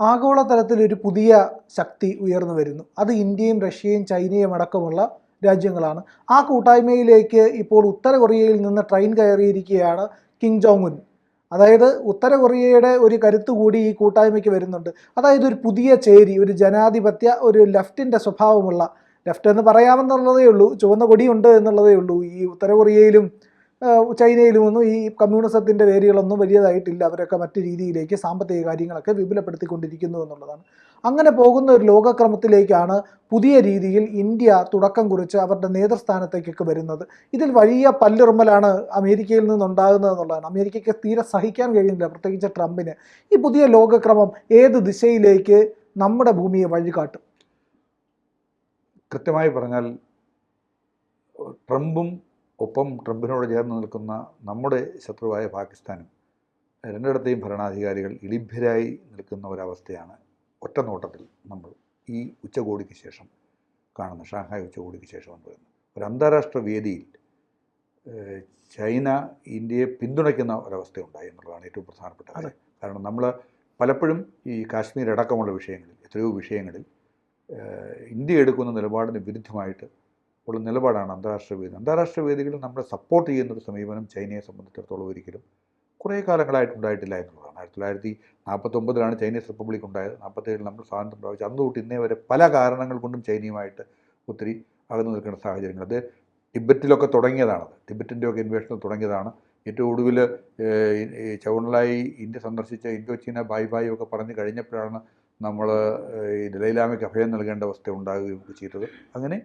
ആഗോളതലത്തിൽ ഒരു പുതിയ ശക്തി ഉയർന്നു വരുന്നു. അത് ഇന്ത്യയും റഷ്യയും ചൈനയും അടക്കമുള്ള രാജ്യങ്ങളാണ്. ആ കൂട്ടായ്മയിലേക്ക് ഇപ്പോൾ ഉത്തര കൊറിയയിൽ നിന്ന് ട്രെയിൻ കയറിയിരിക്കുകയാണ് കിം ജോങ് ഉൻ അതായത് ഉത്തര കൊറിയയുടെ ഒരു കരുത്ത് കൂടി ഈ കൂട്ടായ്മയ്ക്ക് വരുന്നുണ്ട്. അതായത് ഒരു പുതിയ ചേരി ഒരു ജനാധിപത്യ ഒരു ലെഫ്റ്റിന്റെ സ്വഭാവമുള്ള ലെഫ്റ്റ് എന്ന് പറയാമെന്നുള്ളതേ ഉള്ളൂ ചുവന്ന കൊടിയുണ്ട് എന്നുള്ളതേ ഉള്ളൂ ഈ ഉത്തര കൊറിയയിലും ചൈനയിലുമൊന്നും ഈ കമ്മ്യൂണിസത്തിന്റെ വേരുകളൊന്നും വലിയതായിട്ടില്ല. അവരൊക്കെ മറ്റു രീതിയിലേക്ക് സാമ്പത്തിക കാര്യങ്ങളൊക്കെ വിപുലപ്പെടുത്തിക്കൊണ്ടിരിക്കുന്നു എന്നുള്ളതാണ്. അങ്ങനെ പോകുന്ന ഒരു ലോകക്രമത്തിലേക്കാണ് പുതിയ രീതിയിൽ ഇന്ത്യ തുടക്കം കുറിച്ച് അവരുടെ നേതൃസ്ഥാനത്തേക്കൊക്കെ വരുന്നത്. ഇതിൽ വലിയ പല്ലുറുമ്മലാണ് അമേരിക്കയിൽ നിന്നുണ്ടാകുന്നത് എന്നുള്ളതാണ്. അമേരിക്കയ്ക്ക് തീരെ സഹിക്കാൻ കഴിയുന്നില്ല പ്രത്യേകിച്ച് ട്രംപിന്. ഈ പുതിയ ലോകക്രമം ഏത് ദിശയിലേക്ക് നമ്മുടെ ഭൂമിയെ വഴികാട്ടും? കൃത്യമായി പറഞ്ഞാൽ ട്രംപും ഒപ്പം ട്രംപിനോട് ചേർന്ന് നിൽക്കുന്ന നമ്മുടെ ശത്രുവായ പാകിസ്ഥാനും രണ്ടിടത്തെയും ഭരണാധികാരികൾ ഇളിഭ്യരായി നിൽക്കുന്ന ഒരവസ്ഥയാണ് ഒറ്റ നോട്ടത്തിൽ നമ്മൾ ഈ ഉച്ചകോടിക്ക് ശേഷം കാണുന്ന ഷാങ്ഹായ് ഉച്ചകോടിക്ക് ശേഷം എന്ന് പറയുന്നത് ഒരു അന്താരാഷ്ട്ര വേദിയിൽ ചൈന ഇന്ത്യയെ പിന്തുണയ്ക്കുന്ന ഒരവസ്ഥയുണ്ടായി എന്നുള്ളതാണ് ഏറ്റവും പ്രധാനപ്പെട്ട കാര്യം. കാരണം നമ്മൾ പലപ്പോഴും ഈ കാശ്മീർ അടക്കമുള്ള വിഷയങ്ങളിൽ എത്രയോ വിഷയങ്ങളിൽ ഇന്ത്യ എടുക്കുന്ന നിലപാടിന് വിരുദ്ധമായിട്ട് ഉള്ള നിലപാടാണ് അന്താരാഷ്ട്ര വേദി. അന്താരാഷ്ട്ര വേദികളിൽ നമ്മളെ സപ്പോർട്ട് ചെയ്യുന്ന ഒരു സമീപനം ചൈനയെ സംബന്ധിച്ചിടത്തോളം ഒരിക്കലും കുറേ കാലങ്ങളായിട്ട് ഉണ്ടായിട്ടില്ല എന്നുള്ളതാണ്. ആയിരത്തി തൊള്ളായിരത്തി നാൽപ്പത്തൊമ്പതിലാണ് ചൈനീസ് റിപ്പബ്ലിക് ഉണ്ടായത്. നാൽപ്പത്തേഴിൽ നമ്മൾ സ്വാതന്ത്ര്യം പ്രാപിച്ചു അന്ന് തൊട്ട് ഇന്നേ വരെ പല കാരണങ്ങൾ കൊണ്ടും ചൈനയുമായിട്ട് ഒത്തിരി അകന്നു നിൽക്കുന്ന സാഹചര്യങ്ങൾ. അത് ടിബറ്റിലൊക്കെ തുടങ്ങിയതാണത്. ടിബറ്റിന്റെയൊക്കെ ഇൻവേഷനിൽ തുടങ്ങിയതാണ്. ഏറ്റവും ഒടുവിൽ ചൗണലായി ഇന്ത്യ സന്ദർശിച്ച ഇന്തോ ചീന ബായ് ബായ് ഒക്കെ പറഞ്ഞു കഴിഞ്ഞപ്പോഴാണ് നമ്മൾ ഈ ദലൈലാമയ്ക്ക് അഭയം നൽകേണ്ട അവസ്ഥ ഉണ്ടാകുകയും ചെയ്തത്. അങ്ങനെ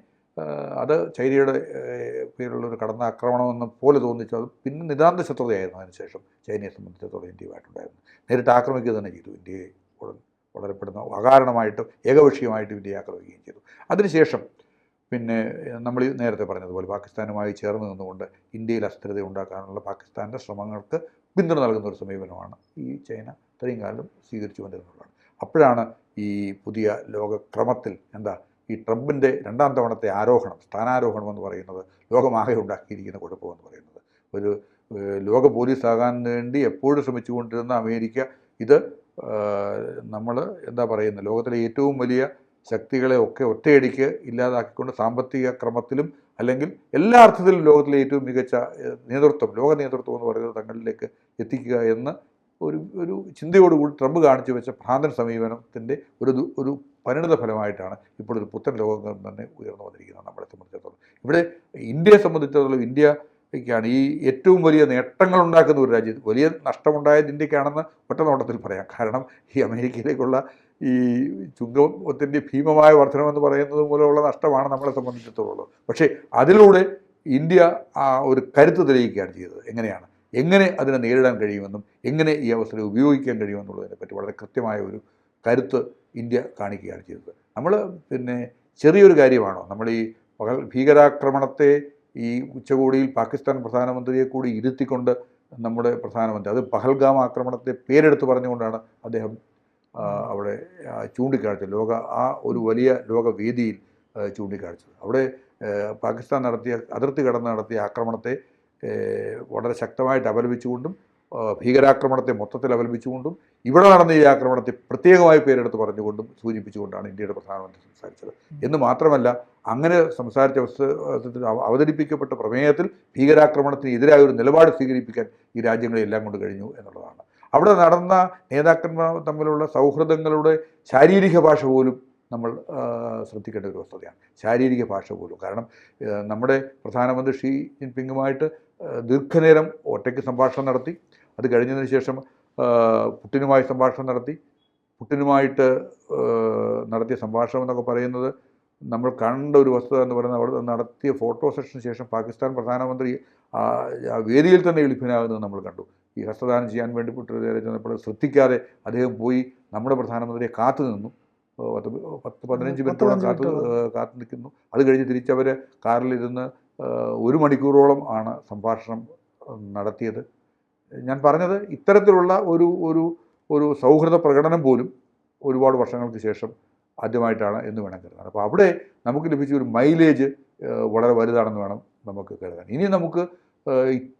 അത് ചൈനയുടെ പേരിലുള്ളൊരു കടന്നാക്രമണമെന്ന് പോലെ തോന്നിച്ചു. അത് പിന്നെ നിതാന്ത ശത്രുതയായിരുന്നു അതിനുശേഷം ചൈനയെ സംബന്ധിച്ചിടത്തോളം ഇന്ത്യയുമായിട്ടുണ്ടായിരുന്നു നേരിട്ട് ആക്രമിക്കുക തന്നെ ചെയ്തു. ഇന്ത്യയെ വളരെപ്പെടുന്ന അകാരണമായിട്ടും ഏകപക്ഷീയമായിട്ടും ഇന്ത്യയെ ആക്രമിക്കുകയും ചെയ്തു. അതിനുശേഷം പിന്നെ നമ്മൾ നേരത്തെ പറഞ്ഞതുപോലെ പാകിസ്ഥാനുമായി ചേർന്ന് നിന്നുകൊണ്ട് ഇന്ത്യയിൽ അസ്ഥിരത ഉണ്ടാക്കാനുള്ള പാകിസ്ഥാന്റെ ശ്രമങ്ങൾക്ക് പിന്തുണ നൽകുന്ന ഒരു സമീപനമാണ് ഈ ചൈന ഇത്രയും കാലം സ്വീകരിച്ചു കൊണ്ടിരുന്നതാണ് അപ്പോഴാണ് ഈ പുതിയ ലോകക്രമത്തിൽ എന്താ ഈ ട്രംപിന്റെ രണ്ടാം തവണത്തെ ആരോഹണം സ്ഥാനാരോഹണം എന്ന് പറയുന്നത് ലോകമാകെ ഉണ്ടാക്കിയിരിക്കുന്ന കുഴപ്പമെന്ന് പറയുന്നത്. ഒരു ലോക പോലീസാകാൻ വേണ്ടി എപ്പോഴും ശ്രമിച്ചുകൊണ്ടിരുന്ന അമേരിക്ക ഇത് നമ്മൾ എന്താ പറയുന്നത് ലോകത്തിലെ ഏറ്റവും വലിയ ശക്തികളെ ഒക്കെ ഒറ്റയടിക്ക് ഇല്ലാതാക്കിക്കൊണ്ട് സാമ്പത്തിക ക്രമത്തിലും അല്ലെങ്കിൽ എല്ലാ അർത്ഥത്തിലും ലോകത്തിലെ ഏറ്റവും മികച്ച നേതൃത്വം ലോക നേതൃത്വം എന്ന് പറയുന്നത് തങ്ങളിലേക്ക് എത്തിക്കുക എന്ന് ഒരു ഒരു ചിന്തയോടുകൂടി ട്രംപ് കാണിച്ചു വെച്ച ഭ്രാന്തൻ സമീപനത്തിന്റെ ഒരു ഒരു പരിണിത ഫലമായിട്ടാണ് ഇപ്പോൾ ഒരു പുത്തൻ ലോകം തന്നെ ഉയർന്നു വന്നിരിക്കുന്നത് നമ്മളെ സംബന്ധിച്ചിടത്തോളം. ഇവിടെ ഇന്ത്യയെ സംബന്ധിച്ചിടത്തോളം ഇന്ത്യ ാണ് ഈ ഏറ്റവും വലിയ നേട്ടങ്ങൾ ഉണ്ടാക്കുന്ന ഒരു രാജ്യം. വലിയ നഷ്ടമുണ്ടായത് ഇന്ത്യക്കാണെന്ന് ഒറ്റ നോട്ടത്തിൽ പറയാം. കാരണം ഈ അമേരിക്കയിലേക്കുള്ള ഈ ചുങ്കത്തിന്റെ ഭീമമായ വർധനമെന്ന് പറയുന്നത് മൂലമുള്ള നഷ്ടമാണ് നമ്മളെ സംബന്ധിച്ചിടത്തോളം. പക്ഷേ അതിലൂടെ ഇന്ത്യ ഒരു കരുത്ത് തെളിയിക്കുകയാണ് ചെയ്തത്. എങ്ങനെയാണ്? എങ്ങനെ അതിനെ നേരിടാൻ കഴിയുമെന്നും എങ്ങനെ ഈ അവസരം ഉപയോഗിക്കാൻ കഴിയുമെന്നുള്ളതിനെ പറ്റി വളരെ കൃത്യമായ ഒരു കരുത്ത് ഇന്ത്യ കാണിക്കുകയാണ് ചെയ്തത്. നമ്മൾ പിന്നെ ചെറിയൊരു കാര്യമാണോ? നമ്മൾ ഈ പകൽ ഭീകരാക്രമണത്തെ ഈ ഉച്ചകോടിയിൽ പാകിസ്ഥാൻ പ്രധാനമന്ത്രിയെ കൂടി ഇരുത്തിക്കൊണ്ട് നമ്മുടെ പ്രധാനമന്ത്രി അത് പഹൽഗാം ആക്രമണത്തെ പേരെടുത്ത് പറഞ്ഞുകൊണ്ടാണ് അദ്ദേഹം അവിടെ ചൂണ്ടിക്കാണിച്ചത്. ലോക ആ ഒരു വലിയ ലോകവേദിയിൽ ചൂണ്ടിക്കാണിച്ചത്. അവിടെ പാകിസ്ഥാൻ നടത്തിയ അതിർത്തി കടന്ന് നടത്തിയ ആക്രമണത്തെ വളരെ ശക്തമായിട്ട് അപലപിച്ചുകൊണ്ടും ഭീകരാക്രമണത്തെ മൊത്തത്തിൽ അപലപിച്ചുകൊണ്ടും ഇവിടെ നടന്ന ഈ ആക്രമണത്തെ പ്രത്യേകമായി പേരെടുത്ത് പറഞ്ഞുകൊണ്ടും സൂചിപ്പിച്ചുകൊണ്ടാണ് ഇന്ത്യയുടെ പ്രധാനമന്ത്രി സംസാരിച്ചത്. എന്ന് മാത്രമല്ല അങ്ങനെ സംസാരിച്ച അവസരത്തിൽ അവ- അവതരിപ്പിക്കപ്പെട്ട പ്രമേയത്തിൽ ഭീകരാക്രമണത്തിന് എതിരായ ഒരു നിലപാട് സ്വീകരിപ്പിക്കാൻ ഈ രാജ്യങ്ങളെല്ലാം കൊണ്ട് കഴിഞ്ഞു എന്നുള്ളതാണ്. അവിടെ നടന്ന നേതാക്കന്മാർ തമ്മിലുള്ള സൗഹൃദങ്ങളുടെ ശാരീരിക ഭാഷ പോലും നമ്മൾ ശ്രദ്ധിക്കേണ്ട ഒരു വസ്തുതയാണ്. ശാരീരിക ഭാഷ പോലും. കാരണം നമ്മുടെ പ്രധാനമന്ത്രി ഷീ ജിൻപിങ്ങുമായിട്ട് ദീർഘനേരം ഒറ്റയ്ക്ക് സംഭാഷണം നടത്തി അത് കഴിഞ്ഞതിന് ശേഷം പുട്ടിനുമായി സംഭാഷണം നടത്തി. പുട്ടിനുമായിട്ട് നടത്തിയ സംഭാഷണം എന്നൊക്കെ പറയുന്നത് നമ്മൾ കണ്ട ഒരു വസ്തുത എന്ന് പറയുന്നത് അവിടെ നടത്തിയ ഫോട്ടോ സെഷന് ശേഷം പാകിസ്ഥാൻ പ്രധാനമന്ത്രി ആ വേദിയിൽ തന്നെ എളിപ്പനാകുന്നത് നമ്മൾ കണ്ടു. ഈ ഹസ്തദാനം ചെയ്യാൻ വേണ്ടി പുട്ട് നേരെ ചെന്നപ്പോൾ ശ്രദ്ധിക്കാതെ അദ്ദേഹം പോയി നമ്മുടെ പ്രധാനമന്ത്രിയെ കാത്തു നിന്നു. പത്ത് പത്ത് പതിനഞ്ച് മിനിറ്റോളം കാത്തു കാത്തു നിൽക്കുന്നു. അത് കഴിഞ്ഞ് തിരിച്ചവർ കാറിലിരുന്ന് ഒരു മണിക്കൂറോളം ആണ് സംഭാഷണം നടത്തിയത്. ഞാൻ പറഞ്ഞത് ഇത്തരത്തിലുള്ള ഒരു ഒരു ഒരു സൗഹൃദ പ്രകടനം പോലും ഒരുപാട് വർഷങ്ങൾക്ക് ശേഷം ആദ്യമായിട്ടാണ് എന്ന് വേണം കരുതാൻ. അപ്പോൾ അവിടെ നമുക്ക് ലഭിച്ച ഒരു മൈലേജ് വളരെ വലുതാണെന്ന് വേണം നമുക്ക് കരുതാൻ. ഇനി നമുക്ക്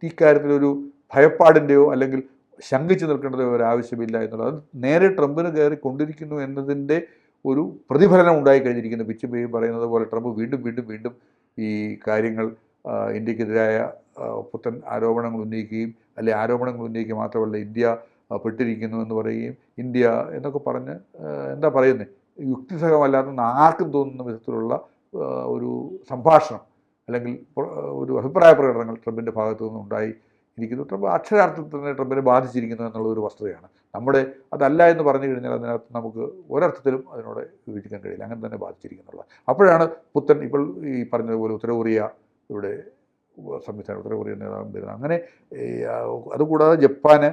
ഇക്കാര്യത്തിലൊരു ഭയപ്പാടിന്റെയോ അല്ലെങ്കിൽ ശങ്കിച്ചു നിൽക്കേണ്ടതോ ഒരു ആവശ്യമില്ല എന്നുള്ളത് അത് നേരെ ട്രംപിന് കയറി കൊണ്ടിരിക്കുന്നു എന്നതിന്റെ ഒരു പ്രതിഫലനം ഉണ്ടായി കഴിഞ്ഞിരിക്കുന്നു. പിച്ച് പറയുന്നത് പോലെ ട്രംപ് വീണ്ടും വീണ്ടും വീണ്ടും ഈ കാര്യങ്ങൾ ഇന്ത്യക്കെതിരായ പുത്തൻ ആരോപണങ്ങൾ ഉന്നയിക്കുകയും അല്ലെ ആരോപണങ്ങൾ ഉന്നയിക്കുക മാത്രമല്ല ഇന്ത്യ പെട്ടിരിക്കുന്നു എന്ന് പറയുകയും ഇന്ത്യ എന്നൊക്കെ പറഞ്ഞ് എന്താ പറയുന്നത് യുക്തിസഹമല്ലാത്ത ആർക്കും തോന്നുന്ന വിധത്തിലുള്ള ഒരു സംഭാഷണം അല്ലെങ്കിൽ ഒരു അഭിപ്രായ പ്രകടനങ്ങൾ ട്രംപിന്റെ ഭാഗത്തു നിന്നുണ്ടായി ഇരിക്കുന്നു. ട്രംപ് അക്ഷരാർത്ഥത്തിൽ തന്നെ ട്രംപിനെ ബാധിച്ചിരിക്കുന്നു എന്നുള്ള ഒരു വസ്തുതയാണ്. നമ്മുടെ അതല്ല എന്ന് പറഞ്ഞു കഴിഞ്ഞാൽ അതിനകത്ത് നമുക്ക് ഒരർത്ഥത്തിലും അതിനോട് വിഭജിക്കാൻ കഴിയില്ല. അങ്ങനെ തന്നെ ബാധിച്ചിരിക്കുന്നുള്ള അപ്പോഴാണ് പുത്തൻ ഇപ്പോൾ ഈ പറഞ്ഞതുപോലെ ഉത്തര കൊറിയ ഇവിടെ സംവിധാനം ഉത്തര കൊറിയൻ നേതാവും വരുന്നത് അങ്ങനെ അതുകൂടാതെ ജപ്പാന്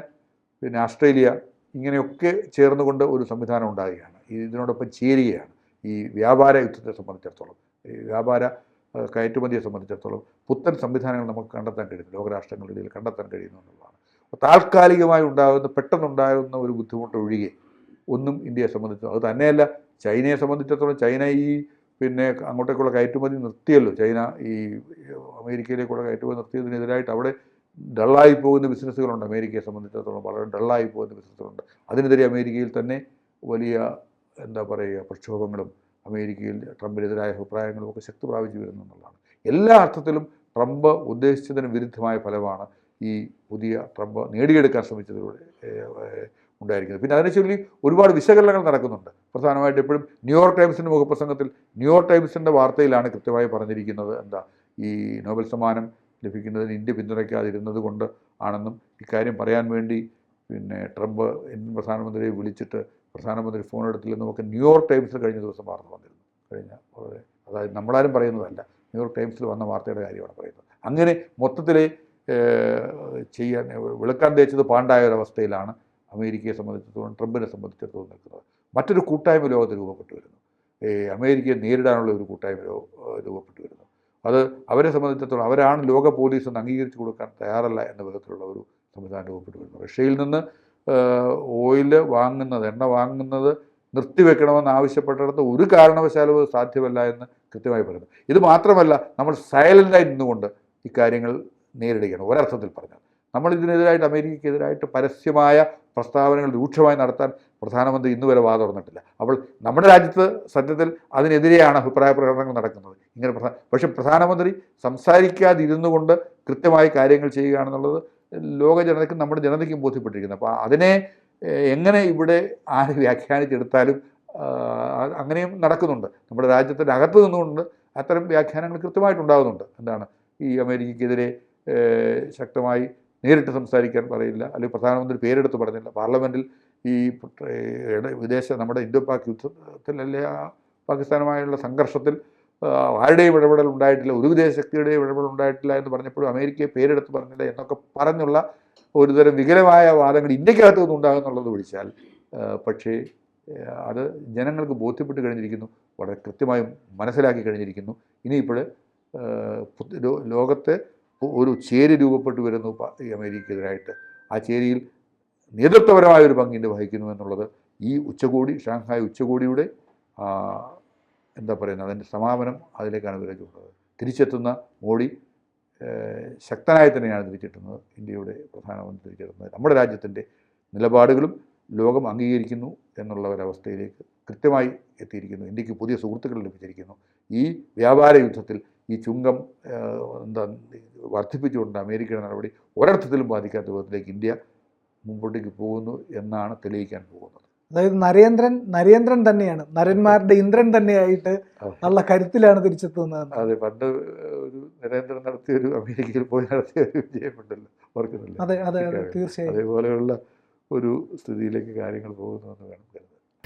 പിന്നെ ഓസ്ട്രേലിയ ഇങ്ങനെയൊക്കെ ചേർന്നുകൊണ്ട് ഒരു സംവിധാനം ഉണ്ടാകുകയാണ് ഇതിനോടൊപ്പം ചേരുകയാണ്. ഈ വ്യാപാര യുദ്ധത്തെ സംബന്ധിച്ചിടത്തോളം ഈ വ്യാപാര കയറ്റുമതിയെ സംബന്ധിച്ചിടത്തോളം പുത്തൻ സംവിധാനങ്ങൾ നമുക്ക് കണ്ടെത്താൻ കഴിയുന്നു ലോകരാഷ്ട്രങ്ങളുടെ ഇടയിൽ കണ്ടെത്താൻ കഴിയുന്നു എന്നുള്ളതാണ്. താൽക്കാലികമായി ഉണ്ടാകുന്ന പെട്ടെന്നുണ്ടാകുന്ന ഒരു ബുദ്ധിമുട്ട് ഒഴികെ ഒന്നും ഇന്ത്യയെ സംബന്ധിച്ചു അത് തന്നെയല്ല. ചൈനയെ സംബന്ധിച്ചിടത്തോളം ചൈന ഈ പിന്നെ അങ്ങോട്ടേക്കുള്ള കയറ്റുമതി നിർത്തിയല്ലോ. ചൈന ഈ അമേരിക്കയിലേക്കുള്ള കയറ്റുമതി നിർത്തിയതിനെതിരായിട്ട് അവിടെ ഡള്ളായി പോകുന്ന ബിസിനസ്സുകളുണ്ട് അമേരിക്കയെ സംബന്ധിച്ചിടത്തോളം. വളരെ ഡള്ളായി പോകുന്ന ബിസിനസ്സുകളുണ്ട്. അതിനെതിരെ അമേരിക്കയിൽ തന്നെ വലിയ എന്താ പറയുക പ്രക്ഷോഭങ്ങളും അമേരിക്കയിൽ ട്രംപിനെതിരായ അഭിപ്രായങ്ങളും ഒക്കെ ശക്തി പ്രാപിച്ചു വരുന്നു എന്നുള്ളതാണ്. എല്ലാ അർത്ഥത്തിലും ട്രംപ് ഉദ്ദേശിച്ചതിന് വിരുദ്ധമായ ഫലമാണ് ഈ പുതിയ ട്രംപ് നേടിയെടുക്കാൻ ശ്രമിച്ചതിലൂടെ ഉണ്ടായിരിക്കുന്നത്. പിന്നെ അതിനെ ചൊല്ലി ഒരുപാട് വിശകലനങ്ങൾ നടക്കുന്നുണ്ട്. പ്രധാനമായിട്ട് എപ്പോഴും ന്യൂയോർക്ക് ടൈംസിന്റെ മുഖപ്രസംഗത്തിൽ ന്യൂയോർക്ക് ടൈംസിന്റെ വാർത്തയിലാണ് കൃത്യമായി പറഞ്ഞിരിക്കുന്നത്. എന്താ? ഈ നോബൽ സമ്മാനം ലഭിക്കുന്നതിന് ഇന്ത്യ പിന്തുണയ്ക്കാതിരുന്നത് കൊണ്ട് ആണെന്നും ഇക്കാര്യം പറയാൻ വേണ്ടി പിന്നെ ട്രംപ് ഇന്ത്യൻ പ്രധാനമന്ത്രിയെ വിളിച്ചിട്ട് പ്രധാനമന്ത്രി ഫോൺ എടുത്തില്ലെന്നുമൊക്കെ ന്യൂയോർക്ക് ടൈംസിൽ കഴിഞ്ഞ ദിവസം വാർത്ത വന്നിരുന്നു. കഴിഞ്ഞ അതായത് നമ്മളാരും പറയുന്നതല്ല. ന്യൂയോർക്ക് ടൈംസിൽ വന്ന വാർത്തയുടെ കാര്യമാണ് പറയുന്നത്. അങ്ങനെ മൊത്തത്തിൽ ചെയ്യാൻ വിളക്കാൻ തേച്ചത് പാണ്ടായ ഒരവസ്ഥയിലാണ് അമേരിക്കയെ സംബന്ധിച്ചിടത്തോളം ട്രംപിനെ സംബന്ധിച്ചിടത്തോളം നിൽക്കുന്നത്. മറ്റൊരു കൂട്ടായ്മ ലോകത്ത് രൂപപ്പെട്ടു വരുന്നു. അമേരിക്കയെ നേരിടാനുള്ള ഒരു കൂട്ടായ്മ രൂപപ്പെട്ടു വരുന്നു. അത് അവരെ സംബന്ധിച്ചിടത്തോളം അവരാണ് ലോക പോലീസ് എന്ന് അംഗീകരിച്ചു കൊടുക്കാൻ തയ്യാറല്ല എന്ന വിധത്തിലുള്ള ഒരു സംവിധാനം രൂപപ്പെട്ടു വരുന്നു. റഷ്യയിൽ നിന്ന് ഓയിൽ വാങ്ങുന്നത് എണ്ണ വാങ്ങുന്നത് നിർത്തിവെക്കണമെന്ന് ആവശ്യപ്പെട്ടിടത്ത് ഒരു കാരണവശാലും അത് സാധ്യമല്ല എന്ന് കൃത്യമായി പറയുന്നു. ഇത് മാത്രമല്ല നമ്മൾ സൈലന്റായി നിന്നുകൊണ്ട് ഇക്കാര്യങ്ങൾ നേരിടുകയാണ്. ഒരർത്ഥത്തിൽ പറഞ്ഞാൽ നമ്മൾ ഇതിനെതിരായിട്ട് അമേരിക്കയ്ക്കെതിരായിട്ട് പരസ്യമായ പ്രസ്താവനകൾ രൂക്ഷമായി നടത്താൻ പ്രധാനമന്ത്രി ഇന്നുവരെ വാ തുറന്നിട്ടില്ല. അപ്പോൾ നമ്മുടെ രാജ്യത്ത് സത്യത്തിൽ അതിനെതിരെയാണ് അഭിപ്രായ പ്രകടനങ്ങൾ നടക്കുന്നത്. ഇങ്ങനെ പ്രധാന പക്ഷെ പ്രധാനമന്ത്രി സംസാരിക്കാതിരുന്നു കൊണ്ട് കൃത്യമായി കാര്യങ്ങൾ ചെയ്യുകയാണെന്നുള്ളത് ലോക ജനതയ്ക്കും നമ്മുടെ ജനതയ്ക്കും ബോധ്യപ്പെട്ടിരിക്കുന്നത് അപ്പോൾ അതിനെ എങ്ങനെ ഇവിടെ ആര് വ്യാഖ്യാനിച്ചെടുത്താലും അങ്ങനെയും നടക്കുന്നുണ്ട്. നമ്മുടെ രാജ്യത്തിന്റെ അകത്ത് നിന്നുകൊണ്ട് അത്തരം വ്യാഖ്യാനങ്ങൾ കൃത്യമായിട്ടുണ്ടാകുന്നുണ്ട്. എന്താണ് ഈ അമേരിക്കയ്ക്കെതിരെ ശക്തമായി നേരിട്ട് സംസാരിക്കാൻ പറയില്ല അല്ലെങ്കിൽ പ്രധാനമന്ത്രി പേരെടുത്ത് പറഞ്ഞില്ല. പാർലമെന്റിൽ ഈ വിദേശ നമ്മുടെ ഇന്ത്യ പാക് യുദ്ധത്തിൽ അല്ലെ പാകിസ്ഥാനുമായുള്ള സംഘർഷത്തിൽ ആരുടെയും ഇടപെടൽ ഉണ്ടായിട്ടില്ല ഒരു വിദേശ ശക്തിയുടെയും ഇടപെടൽ ഉണ്ടായിട്ടില്ല എന്ന് പറഞ്ഞപ്പോഴും അമേരിക്കയെ പേരെടുത്ത് പറഞ്ഞില്ല എന്നൊക്കെ പറഞ്ഞുള്ള ഒരുതരം വികലമായ വാദങ്ങൾ ഇന്ത്യക്കകത്ത് നിന്ന് ഉണ്ടാകുന്നുള്ളത് ഒഴിച്ചാൽ ആ, പക്ഷേ അത് ജനങ്ങൾക്ക് ബോധ്യപ്പെട്ട് കഴിഞ്ഞിരിക്കുന്നു വളരെ കൃത്യമായും മനസ്സിലാക്കി കഴിഞ്ഞിരിക്കുന്നു. ഇനിയിപ്പോൾ ലോകത്തെ ഒരു ചേരി രൂപപ്പെട്ടു വരുന്നു ഈ അമേരിക്കെതിരായിട്ട് ആ ചേരിയിൽ നേതൃത്വപരമായ ഒരു പങ്കിന്റെ വഹിക്കുന്നു എന്നുള്ളത് ഈ ഉച്ചകോടി ഷാങ്ഹായ് ഉച്ചകോടിയുടെ എന്താ പറയുന്നത് അതിന്റെ സമാപനം അതിലേക്കാണ് വിരച്ചുകൊണ്ടത് തിരിച്ചെത്തുന്ന മോഡി ശക്തനായി തന്നെയാണ് തിരിച്ചെത്തുന്നത്. ഇന്ത്യയുടെ പ്രധാനമന്ത്രി തിരിച്ചെത്തുന്നത്. നമ്മുടെ രാജ്യത്തിന്റെ നിലപാടുകളും ലോകം അംഗീകരിക്കുന്നു എന്നുള്ള ഒരവസ്ഥയിലേക്ക് കൃത്യമായി എത്തിയിരിക്കുന്നു. ഇന്ത്യയ്ക്ക് പുതിയ സുഹൃത്തുക്കൾ ലഭിച്ചിരിക്കുന്നു. ഈ വ്യാപാര യുദ്ധത്തിൽ ഈ ചുങ്കം എന്താ വർദ്ധിപ്പിച്ചുകൊണ്ട് അമേരിക്കയുടെ നടപടി ഒരർത്ഥത്തിലും ബാധിക്കാത്ത വിധത്തിലേക്ക് ഇന്ത്യ മുമ്പോട്ടേക്ക് പോകുന്നു എന്നാണ് തെളിയിക്കാൻ പോകുന്നത്. അതായത് നരേന്ദ്രൻ നരേന്ദ്രൻ തന്നെയാണ്. നരന്മാരുടെ ഇന്ദ്രൻ തന്നെയായിട്ട് നല്ല കരുത്തിലാണ് തിരിച്ചെത്തുന്നത് അതെ പണ്ട് ഒരു നരേന്ദ്രൻ നടത്തിയ ഒരു അമേരിക്കയിൽ പോയി നടത്തിയ ഒരു വിജയമുണ്ടല്ലോ. ഓർക്കുന്നില്ല? അതെ അതെ തീർച്ചയായും. അതേപോലെയുള്ള ഒരു സ്ഥിതിയിലേക്ക് കാര്യങ്ങൾ പോകുന്നുവെന്ന് വേണം കരുതാൻ.